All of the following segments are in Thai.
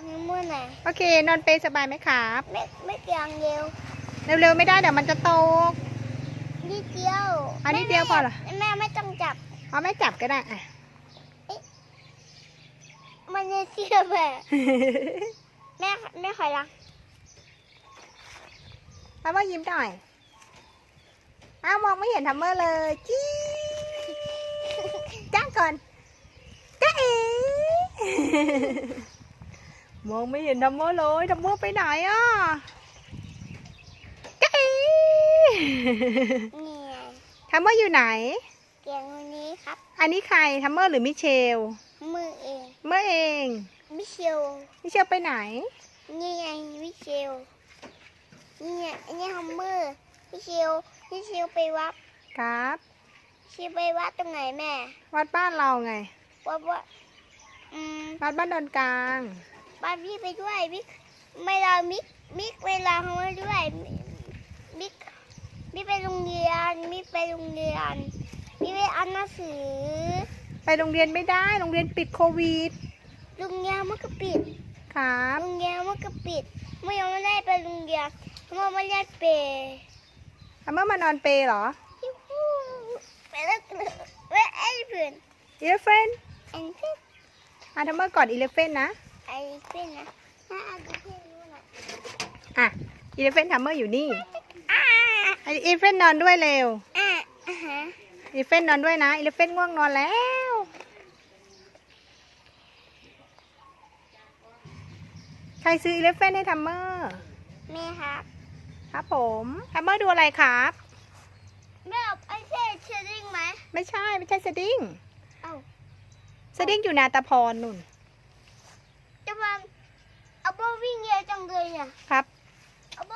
างให้มือหน่อยโอเคนอนเปรย์สบายไหมครับไม่ไม่เตียงเร็วเร็วๆไม่ได้เดี๋ยวมันจะตกนิดเดียวอันนิดเดียวพอเหรอแม่ไม่ต้องจับเอาไม่จับก็ได้อะมันจะเสียแบบแม่แม่ขอยละทัมเมอร์ยิ้มหน่อย อ้าวมองไม่เห็นทัมเมอร์เลยจี้จ้างก่อนจ้าเอ๋ มองไม่เห็นทัมเมอร์เลยทัมเมอร์ไปไหนอะจ้าเอ๋นี่ไงทัมเมอร์อยู่ไหน เตียงวันนี้ครับ อันนี้ใครทัมเมอร์หรือมิเชล มือเองเมื่อเอง มิเชลมิเชลไปไหน นี่ไงมิเชลนี่ไงอันนี้ฮัมเมอร์มิเชลมิเชลไปวัดครับมิเชลไปวัดตรงไหนแม่ วัดบ้านเราไงวัดว่าอืม วัดบ้านดอนกลาง บ้านพี่ไปด้วยมิกไม่ลามิกมิกเวลาเขามาด้วยมิมิกมิกไปโรงเรียนมิกไปโรงเรียนมิกไปอ่านหนังสือ ไปโรงเรียนไม่ได้โรงเรียนปิดโควิดโรงเรียนมันก็ปิดครับโรงเรียนมันก็ปิดไม่ยังไม่ได้ไปโรงเรียนเพราะไม่ได้เปย์ทัมเมอร์มานอนเปรย์เหรอยูฮูไปแล้วเว้ยไอ้เพื่อนอีเลฟเฟนไอ้เพื่อนอะทัมเมอร์กอดอีเลฟเฟนนะ ไอ้เพื่อนนะน่าเอาดูเพื่อนรู้นะอะอีเลฟเฟนทัมเมอร์อยู่นี่อ่าอีเลฟเฟนนอนด้วยเร็วอ่าอ่าฮะอีเลฟเฟนนอนด้วยนะอีเลฟเฟนง่วงนอนแล้วใครซื้ออีเลฟเฟนให้ทัมเมอร์แม่ครับ ครับผมทัมเมอร์ดูอะไรครับแม่เอาไอ้เช่เชอริ่งไหมไม่ใช่ไม่ใช่สดิ้งเอ้าสดิ้งอยู่นาตาพรนุ่น จะมาเอาโบวิ่งเยอะจังเลยอะครับเอาโบ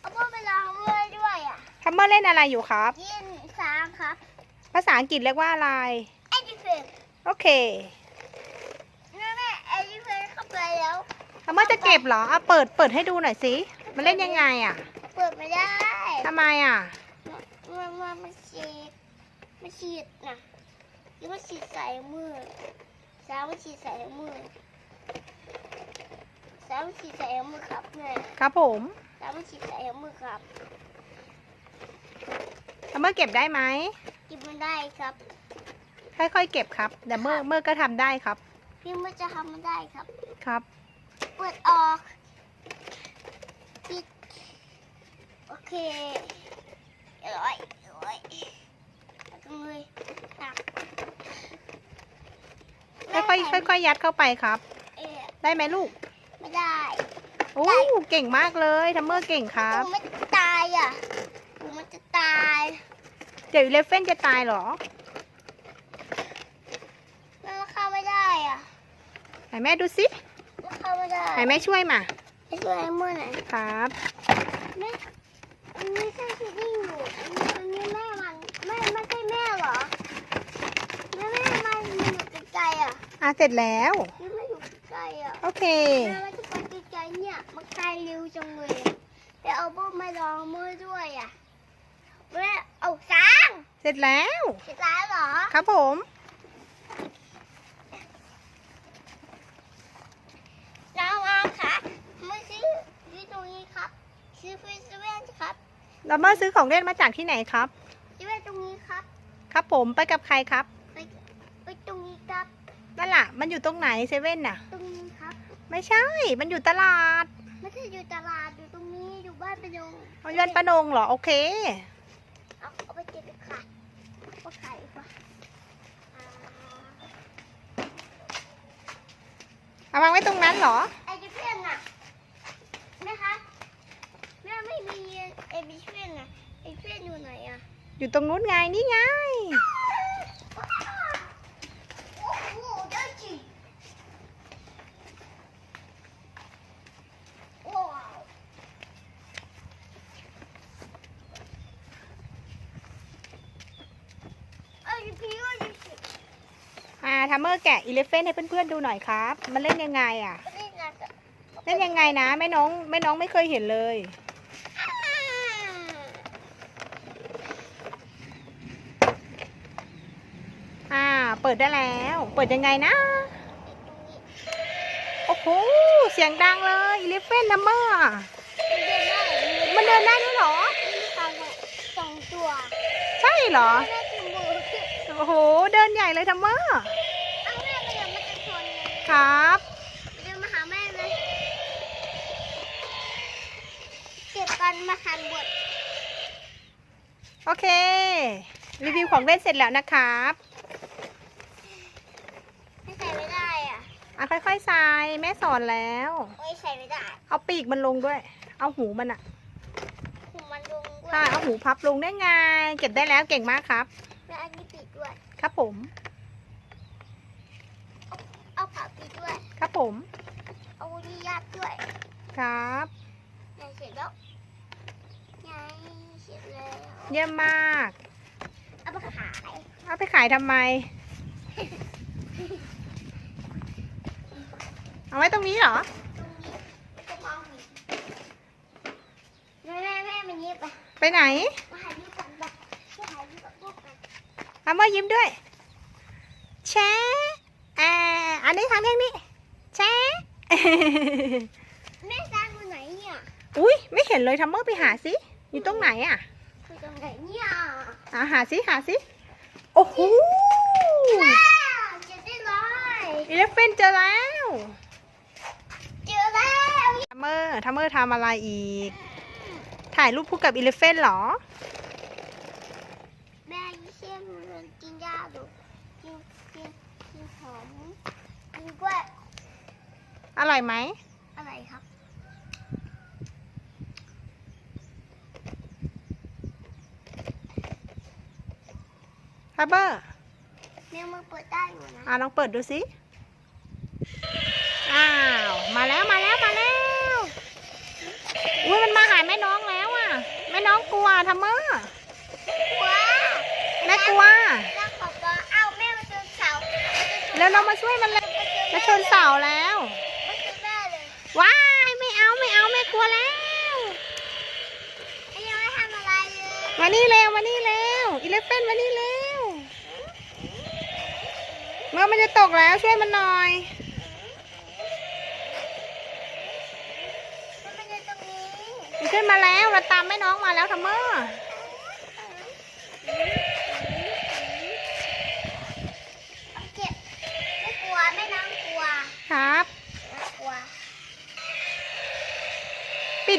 เอาโบไปลองเลยด้วยอะทัมเมอร์เล่นอะไรอยู่ครับ ยินสามครับภาษาอังกฤษเรียกว่าอะไรไอ้ดิเฟนโอเคแม่แม่ไอ้ดิเฟนเข้าไปแล้วทัมเมอร์จะเก็บเหรออะเปิดเปิดให้ดูหน่อยสิมันเล่นยังไงอะเปิดไม่ได้ทำไมอะมันมันมันฉีดมันฉีดนะแล้วมันฉีดใส่มือสาวมันฉีดใส่มือ สาวมันฉีดใส่มือครับแม่ครับผมสาวมันฉีดใส่มือครับทัมเมอร์เก็บได้ไหมกินมันได้ครับ ค่อยๆเก็บครับเดี๋ยวเมื่อเมื่อก็ทำได้ครับ พี่มันจะทำมันได้ครับ ครับ เปิดออกปิดโอเคอร่อยอร่อยจังเลยตักค่อยๆค่อยๆยัดเข้าไปครับ เอ๊ะได้ไหมลูก ไม่ได้โอ้เก่งมากเลยทัมเมอร์เก่งครับหนูไม่ตายอะหนูมันจะตายเดี๋ยวอีเลฟเฟนจะตายเหรอแล้วมันเข้าไม่ได้อะไหนแม่ดูสิมันเข้าไม่ได้ไหนแม่ช่วยมาไปช่วยไอ้มือหน่อยครับแม่อันนี้ใช่ที่ดิ้งอยู่อันนี้อันนี้แม่มันแม่ไม่ใช่แม่เหรอแม่แม่มันอยู่ไกลๆอะอะเสร็จแล้วนี่ไม่อยู่ไกลอะโอเค เอาพวกมาลองมือด้วยอะแม่เอาสางเสร็จแล้ว เสร็จแล้วเหรอ ครับผม น้องอาค่ะมาซื้อที่ตรงนี้ครับ ซื้อฟิสเวนครับทัมเมอร์ซื้อของเล่นมาจากที่ไหนครับ ซื้อไว้ตรงนี้ครับ ครับผมไปกับใครครับไปไปตรงนี้ครับ นั่นล่ะ มันอยู่ตรงไหนเซเว่นน่ะ ตรงนี้ครับ ไม่ใช่ มันอยู่ตลาด ไม่ใช่อยู่ตลาด นไปยงเอายวนประนงเหรอ โอเค เอาเอาไปเก็บไปขายก็ขายดีกว่าอ่าเอาวางไว้ตรงนั้นเหรอ ไอ้ดิเพื่อนน่ะแม่คะแม่ไม่มีไอ้ดิเพื่อนน่ะไอ้เพื่อนอยู่ไหนอะ อยู่ตรงนู้นไงนี่ไง โอ้โหได้จริงว้าวไอ้พี่ว่าดิ อ่าทัมเม อร์แกะอีเลฟเฟนให้เพื่อนๆดูหน่อยครับ มันเล่นยังไงอะไม่ได้นะเล่นยังไงนะแม่น้องแม่น้องไม่เคยเห็นเลยอ่าเปิดได้แล้ว เปิดยังไงนะ โอ้โห เสียงดังเลยอีเลฟเฟนทัมเมอร์มันเดินได้มันเดินได้ด้วยเหรอตามสองตัว ใช่เหรอแม่ถึงบอกคือโอ้โห เดินใหญ่เลยทัมเมอร์ ครับเดินมาหาแม่เลยเก็บกันมาทันบทโอเค รีวิวของเล่นเสร็จแล้วนะครับไม่ใส่ไม่ได้อะอะค่อยๆใส่แม่สอนแล้ว โอ้ยใส่ไม่ได้เอาปีกมันลงด้วย เอาหูมันอะหูมันลงด้วใช่ยเอาหูพับลงได้ไง เก็บได้แล้วเก่งมากครับ แล้วอันนี้ปิดด้วย ครับผม เอาขาปิดด้วย ครับผม เอาดียัดด้วย ครับยายเสร็จแล้วยายเสร็จแล้วเยี่ยมมาก เอาไปขาย เอาไปขายทำไม เอาไว้ตรงนี้เหรอจะมองเห็นแม่แม่แม่มันยิบไปไปไหนมาหาที่กันไปมาหาที่กับพวกกันเอามายิ้มด้วยแชะอ่าอันนี้ทางทางนี้แชะ แม่สร้างอยู่ไหนเนี่ยอุ้ยไม่เห็นเลยทัมเมอร์ไปหาสิอยู่ตรงไหนอะอยู่ตรงไหนเนี่ยอ่าหาสิหาสิโอ้โหว้าวเจอได้เลยอีเลฟเฟนเจอแล้วเจอแล้วทัมเมอร์ทัมเมอร์ทำอะไรอีก ถ่ายรูปคู่กับอีเลฟเฟนเหรอแม่ยิ่งเชี่ยมนกินยาดูกินกินกินหอมกินกล้วย อร่อยไหมอะไรครับทัมเมอร์แม่มือเปิดได้อยู่นะอ่าลองเปิดดูสิ อ้าว มาแล้วมาแล้วมาแล้ว อุ้ยมันมาหาแม่น้องแล้วอะ แม่น้องกลัวทัมเมอร์ว้าแม่กลัว แล้วขอบก็เอาแม่มาเจอเสาแล้วเรามาช่วยมันเลยมาชนเสาแล้ว ว้ายไม่เอาไม่เอาแม่กลัวแล้วไอ้ยังไม่ทำอะไรเลยมานี่เร็วมานี่เร็วอีเลฟเฟนมานี่เร็วเมื่อมันจะตกแล้วช่วยมันหน่อยมันเป็นอยู่ตรงนี้มันขึ้นมาแล้วเราตามแม่น้องมาแล้วทัมเมอร์เอาเก็บไม่กลัวไม่น้องกลัวครั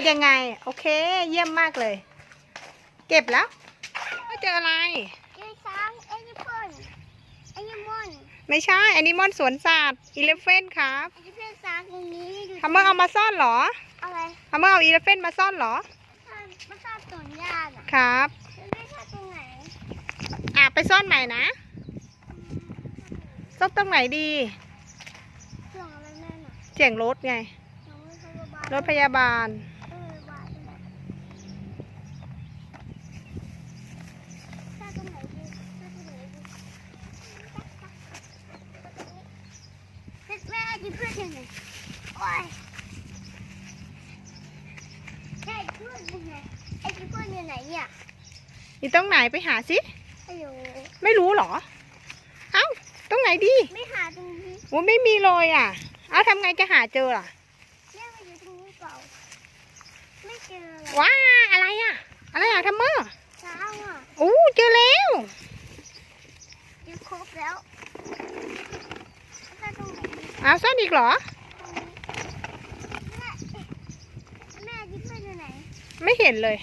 ดยังไง โอเค เยี่ยมมากเลย เก็บแล้วไม่เจออะไรเจอช้างไอ้นี่เพิ่นไอ้นี่ม่อนไม่ใช่อันนี้มอนสวนสัตว์อีเลฟเฟนครับไอ้ที่เพื่อนช้างตรงนี้อยู่ทัมเมอร์เอามาซ่อนเหรออะไรทัมเมอร์เอาอีเลฟเฟนมาซ่อนเหรอมันชอบสวนยางอะครับมันไม่ชอบตรงไหนอะไปซ่อนใหม่นะซ่อนตรงไหนดีเรื่องอะไรแม่น่ะเสียงรถไงน้องไม่ใช่บ้านรถพยาบาล เออบ้านนั่นแหละชอบตรงไหนดีชอบตรงไหนดีเฮ้ยแม่ดิเพื่อนยังไงโอ้ยใช่เพื่อนยังไงไอ้ที่เพื่อนอยู่ไหนเนี่ย อยู่ตรงไห นไปหาสิฮัลโหลไม่รู้เหรอ เอ้า ตรงไหนดีไม่หาตรงนี้โอ้ไม่มีเลยอะ เอ้าทำไงจะหาเจอล่ะแม่มาอยู่ตรงนี้เปล่าไม่เจอเลยว้าอะไรอะ อะไรอะทัมเมอร์เช้าอะอู้เจอแล้วอยู่ครบแล้วถ้าตรงไหนดีอ้าวซ่อนอีกเหรอ ตรงนี้แม่แม่ดิเพื่อนอยู่ไหนไม่เห็นเลย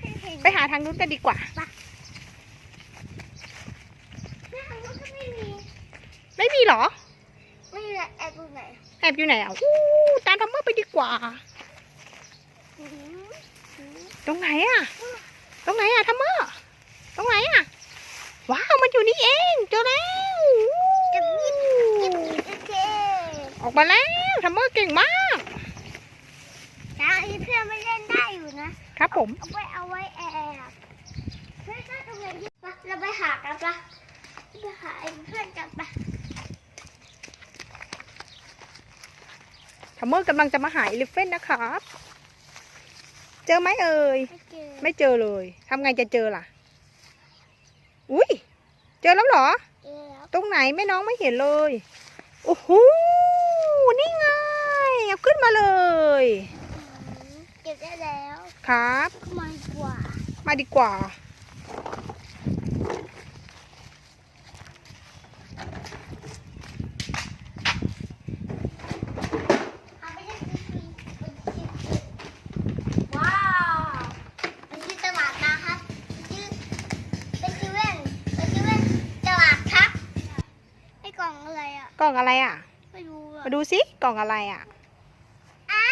ไม่เห็นไปหาทางนู้นกันดีกว่าแม่ทางนู้นก็ไม่มี ไม่มีเหรอ ไม่มีแอบตรงไหน แอบอยู่ไหนอะอู้ตามทัมเมอร์ไปดีกว่าหืมหืมตรงไหนอะ ตรงไหนอะทัมเมอร์ ตรงไหนอะ ว้าวมันอยู่นี่เองเจอแล้วจะมีจะมีโอเคออกมาแล้วทัมเมอร์เก่งมากนะไอ้เพื่อนไม่เล่นได้อยู่นะ ครับผม เอาไว้เอาไว้แอบเฮ้ยถ้าตรงไหนดีปะเราไปหากันปะไปหาไอ้เพื่อนกันปะ ทัม เมอร์กำลังจะมาหาอีลิฟเฟนนะครับ เจอไหมเอ่ย ไม่เจอไม่เจอเลยทำไงจะเจอล่ะ อุ้ยเจอแล้วเหรอ เจอแล้วตรงไหนแม่น้องไม่เห็นเลย โอ้โห นี่ไงเอาขึ้นมาเลยอืมเก็บได้แล้วครับมากกว่า มาดีกว่าเอาไปได้ว้าวมันชื่อตลาดนะครับชื่อเป็นชื่อเว่นเป็นชื่อเว่นตลาดครับไอ้กล่องอะไร อะกล่องอะไรอะ ไม่รู้อะมาดูสิกล่องอะไรอะอะ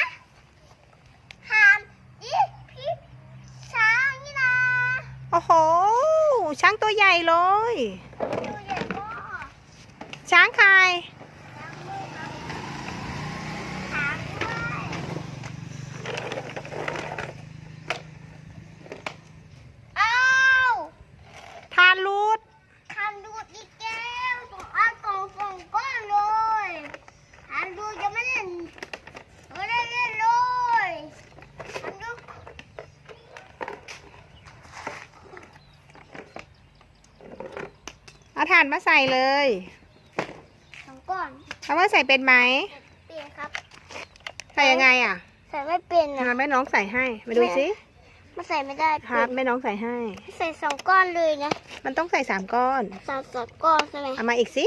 หามอีพี่ช้างนี่นะโอ้โห ช้างตัวใหญ่เลย ตัวใหญ่มากช้างใคร ช้างมือครับช้างด้วยอ้าว ทานรูด คันดูดอีกแก้วสองอันสองสองก้อนเลยคันดูดยังไม่เล่นไม่ได้เล่นเลยคันดูด เอาถ่านมาใส่เลยสองก้อนทำว่าใส่เป็นไหม เปลี่ยนครับ ใส่ยังไงอะใส่ไม่เป็นอะนะแม่น้องใส่ให้ มาดูสิมันใส่ไม่ได้ครับแม่น้องใส่ให้ ใส่สองก้อนเลยนะ มันต้องใส่สามก้อนสามสองก้อนใช่ไหมเอามาอีกสิ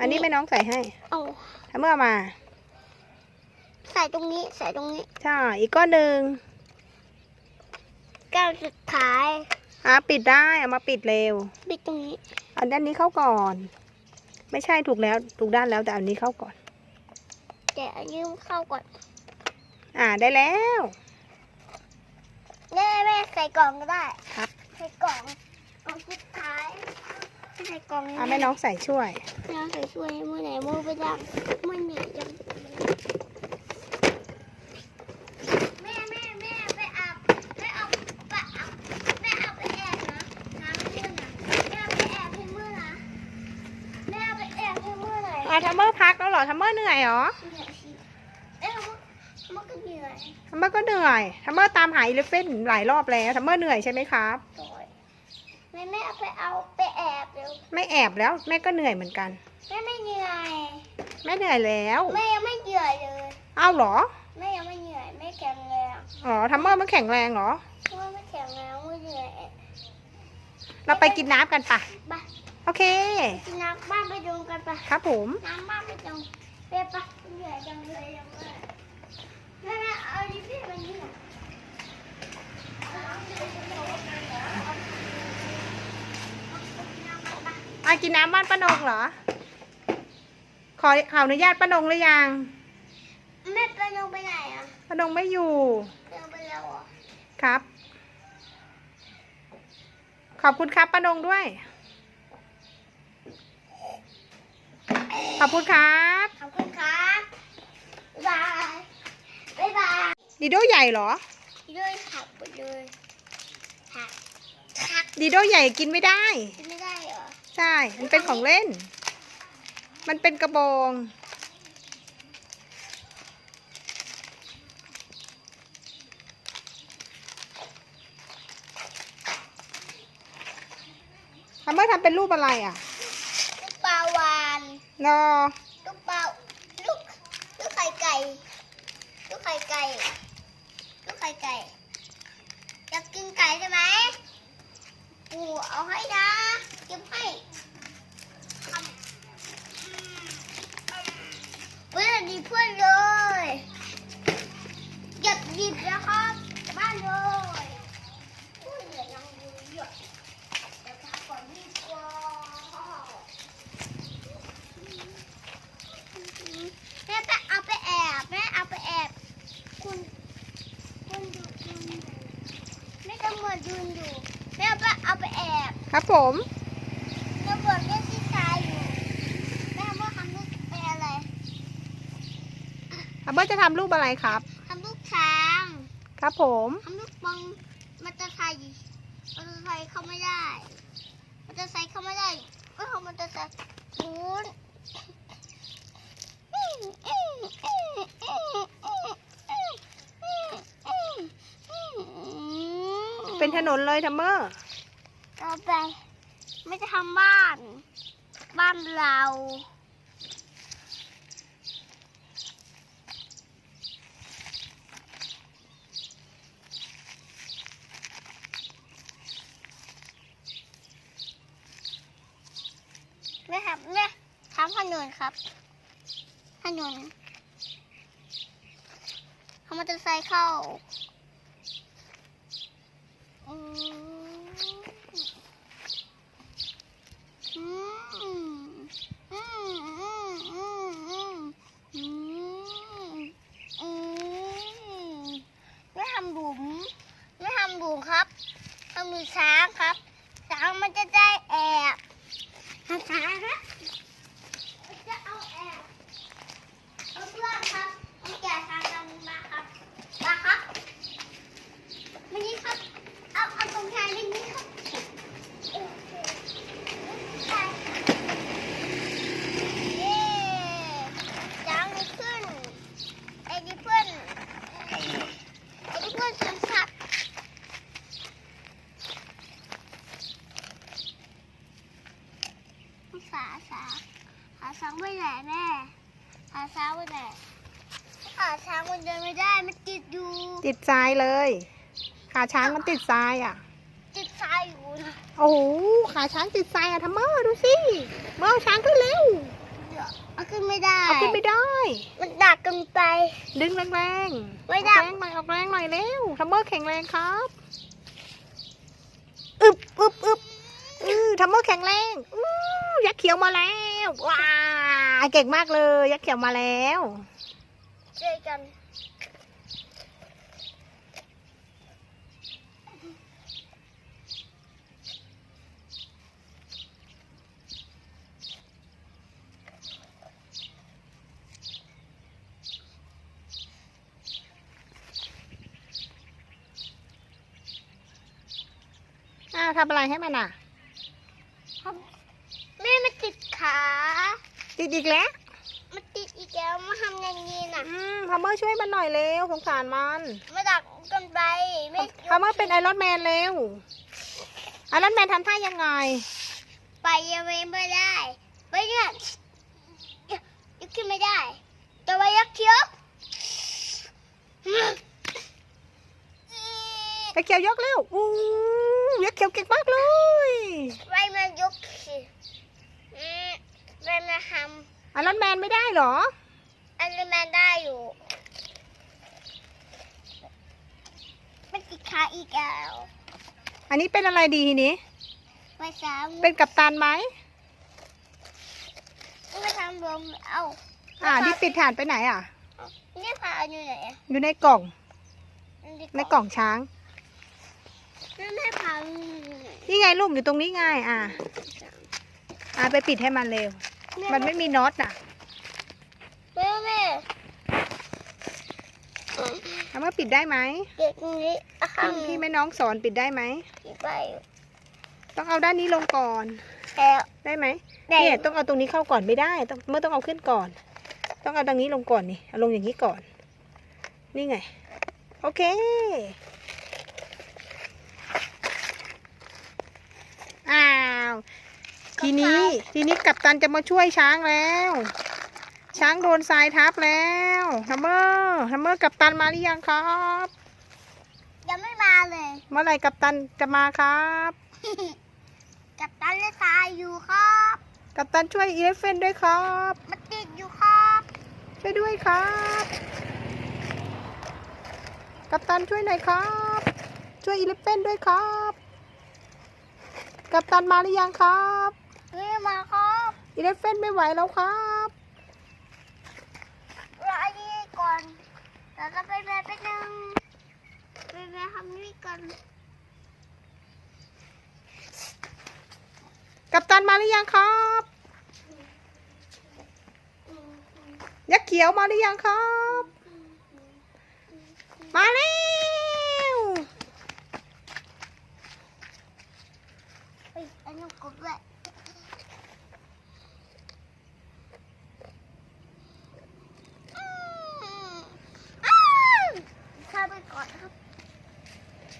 อันนี้แม่น้องใส่ให้เอาทำเมื่อเอามา ใส่ตรงนี้ ใส่ตรงนี้ ใช่ อีกก้อนหนึ่งก้อนสุดท้ายอะปิดได้ เอามาปิดเร็ว ปิดตรงนี้ อันด้านนี้เข้าก่อน ไม่ใช่ถูกแล้วถูกด้านแล้วแต่อันนี้เข้าก่อน แต่อันนี้มันเข้าก่อน อ่าได้แล้วแม่แม่ใส่กล่องก็ได้ครับ ใส่กล่องกล่องสุดท้ายใส่กล่องอ่าแม่น้องใส่ช่วย น้องใส่ช่วยมือไหนมือไปดังมือเหนียวจังแม่แม่แม่ไปอาบไปเอาไปอาบแม่เอาไปแอบนะน้ำมือนะแม่เอาไปแอบให้มือนะแม่เอาไปแอบให้มือหน่อย อ่าทัมเมอร์พักแล้วเหร อทัมเมอร์เหนื่อยเหรอเหนื่อยสิเอ้ยมันมันก็เหนื่อยทัมเมอร์ก็เหนื่อยทัมเมอร์ตามหาอีเลฟเฟนหลายรอบแล้วทัมเมอร์เหนื่อยใช่ไหมครับโอยแม่แม่เอาไปเอาไปแอบเร็วไม่แอบแล้วแม่ก็เหนื่อยเหมือนกันแม่ไม่เหนื่อยแม่เหนื่อยแล้วแม่ยังไม่เหนื่อยเลยเอ้าเหรอแม่ยังไม่เหนื่อยแม่แข็งแรงอ๋อทัมเมอร์มันแข็งแรงเหรอเพราะว่าไม่แข็งแรงไม่เหนื่อยเราไปกินน้ำกันปะบ้าโอเค กินน้ำบ้านไปดูกันปะครับผม น้ำบ้านไปดู ไปปะเหนื่อยจังเลยยังไม่แม่แม่เอาดิพี่มานี่หน่อยเอาน้ำไปดูกันหน่อยเอาน้ำไปปะอะกินน้ำบ้านป้านงเหรอ ขอขออนุญาตป้านงหรือยัง แม่ไปลงไปไหนอะป้านงไม่อยู่ไปลงไปแล้วเหรอครับ ขอบคุณครับป้านงด้วย ขอบคุณครับ ขอบคุณครับบ๊ายบายบ๊ายบายดีโดใหญ่เหรอด้วยหักไปเลยหักหักดีโดใหญ่กินไม่ได้ กินไม่ได้เหรอ ใช่ มันเป็นของเล่น มันเป็นกระบองทำเมื่อทำเป็นรูปอะไรอะลูกปลาวาน รอลูกเปลาลูกลูกไข่ไก่ ลูกไข่ไก่ ลูกไข่ไก่อยากกินไก่ใช่ไหมปู่เอาให้นะเก็บให้เพื่อนดีเพื่อนเลยหยัดหยิบนะครับบ้านเลยอุ้ยเดี๋ยวยังดูเยอะเดี๋ยวพักก่อนดีกว่า แม่ไปเอาไปแอบแม่เอาไปแอบ คุณคุณดูคุณดูแม่ตำรวจยืนอยู่แม่เอาไปเอาไปแอบ ครับผมตำรวจเรียกที่ชายอยู่แม่ว่าทำลูกเป็นอะไรทำเมื่อจะทำรูปอะไรครับทำลูกช้างครับผมทำลูกปองมันจะไทยมันจะไทยเข้าไม่ได้ มันจะใส่เข้าไม่ได้ก็เขามันจะใส่คูนเป็นถนนเลยทัมเมอร์ เอาไป ไม่จะทำบ้าน บ้านเราไม่ครับแม่ทำถนนครับถนนทามอเตอร์ไซค์เข้าอืม Mm-hmm. Mm-hmm. ขาสาขาช้างไปไหนแม่ขาช้างไปไหนขาช้างมันเดินไม่ได้มันติดอยู่ติดทรายเลยขาช้างมันติดทรายอะ ติดทรายอยู่นะโอ้โหขาช้างติดทรายอะทำเมอดูสิเมื่อเอาช้างขึ้นเร็วเดี๋ยวเอาขึ้นไม่ได้เอาขึ้นไม่ได้ มันหนักเกินไป ดึงแรงๆไม่ได้ออกแรงหน่อยออกแรงหน่อยเร็วทัมเมอร์แข็งแรงครับอึบอึบอึบ อือทัมเมอร์แข็งแรงอู้ยักษ์เขียวมาแล้วว้าเก่งมากเลยยักษ์เขียวมาแล้วเจอกันอ้าวทำอะไรให้มันอะแม่มันติดขา ติดอีกแล้ว มันติดอีกแล้วมาทำอย่างนี้น่ะอืมทัมเมอร์ช่วยมันหน่อยเร็วสงสารมันมาดักเกันไปไม่ทัมเมอร์เป็นไอรอนแมนเร็วไอรอนแมนทำท่ายังไง ไปยังไม่ได้ไปเนี่ยยกขึ้นไม่ได้ แต่ว่ายักษ์เขียวไอเขียวยกเร็วอู้ยักษ์เขียวเก่งมากเลยไปมายกสิอื มไปมาทไอรอนแมนไม่ได้เหรอำอันนี้มาได้อยู่มันติดขาอีกแล้วอันนี้เป็นอะไรดีทีนี้ไปสามเป็นกัปตันไหมไปทำรวมเอาอ่าที่ปิดฐานไปไหนอะนี่พาอยู่ไหนอะอยู่ในกล่องนี่ในกล่องช้าง นี่แม่พาอยู่ไหนนี่ไงลูกอยู่ตรงนี้ไงอ่า อ่าไปปิดให้มันเร็ว มันไม่มีน็อตอะแม่แม่ทำว่าปิดได้ไหมเด็กตรงนี้อะค่ะที่ที่แม่น้องสอนปิดได้ไหมที่ไปอยู่ต้องเอาด้านนี้ลงก่อนแล้วได้ไหมได้เนี่ยต้องเอาตรงนี้เข้าก่อนไม่ได้ต้องเมื่อต้องเอาขึ้นก่อน ต้องเอาตรงนี้ลงก่อนนี่เอาลงอย่างนี้ก่อน นี่ไง โอเค อ้าว ทีนี้ ทีนี้กัปตันจะมาช่วยช้างแล้ว ช้างโดนทรายทับแล้วฮัมเมอร์ฮัมเมอร์กัปตันมาหรือยังครับ ยังไม่มาเลย เมื่อไหร่กัปตันจะมาครับ กับตันและทรายอยู่ครับ กัปตันช่วยอีเลฟเฟนด้วยครับมันติดอยู่ครับ ช่วยด้วยครับ กัปตันช่วยหน่อยครับ ช่วยอีเลฟเฟนด้วยครับ กัปตันมาหรือยังครับ นี่มาครับอีเลฟเฟนไม่ไหวแล้วครับรออันนี้ก่อนแล้วก็ไปแม่ไปหนึ่งไปแม่ทำนี่ก่อนกัปตันมาหรือยังครับยักษ์เขียวมาหรือยังครับ มาแล้วเฮ้ยอันนี้กบด้วย